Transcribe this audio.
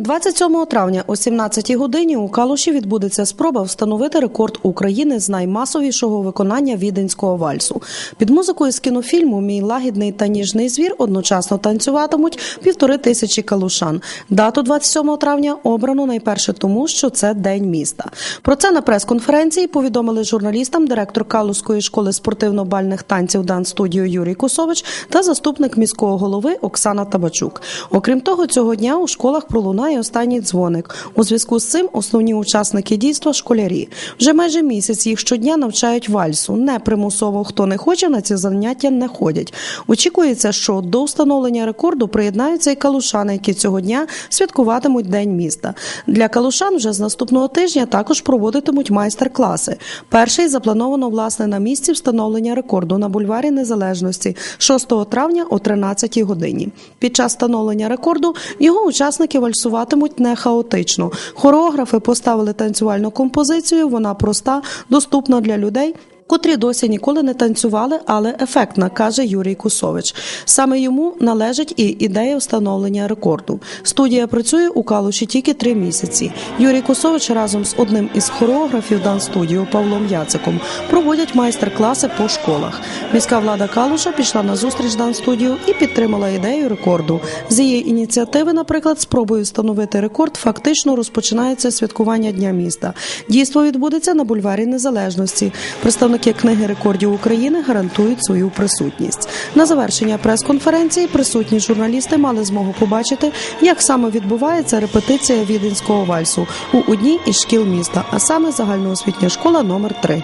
27 травня о 17 годині у Калуші відбудеться спроба встановити рекорд України з наймасовішого виконання віденського вальсу. Під музикою з кінофільму Мій лагідний та ніжний звір одночасно танцюватимуть півтори тисячі калушан. Дату 27 травня обрано найперше тому, що це день міста. Про це на прес-конференції повідомили журналістам директор Калузької школи спортивно-бальних танців Дан студіо Юрій Косович та заступник міського голови Оксана Табачук. Окрім того, цього дня у школах пролунає останній дзвоник. У зв'язку з цим основні учасники дійства школярі. Вже майже місяць їх щодня навчають вальсу. Не примусово хто не хоче на ці заняття не ходять. Очікується, що до встановлення рекорду приєднаються і калушани, які цього дня святкуватимуть День міста. Для калушан вже з наступного тижня також проводитимуть майстер-класи. Перший заплановано власне на місці встановлення рекорду на бульварі Незалежності 6 травня о 13 годині. Під час встановлення рекорду його учасники вальсуватимуть не хаотично. Хореографи поставили танцювальну композицію. Вона проста, доступна для людей. Котрі досі ніколи не танцювали, але ефектна, каже Юрій Кусович. Саме йому належить і ідея встановлення рекорду. Студія працює у Калуші тільки три місяці. Юрій Кусович разом з одним із хореографів Дан-студіо Павлом Яциком проводять майстер-класи по школах. Міська влада Калуша пішла на зустріч Дан-студіо і підтримала ідею рекорду. З її ініціативи, наприклад, спробою встановити рекорд, фактично розпочинається святкування Дня міста. Дійство відбудеться на бульварі Незалежності. Представники книги рекордів України гарантують свою присутність. На завершення прес-конференції присутні журналісти мали змогу побачити, як саме відбувається репетиція віденського вальсу у одній із шкіл міста, а саме загальноосвітня школа номер 3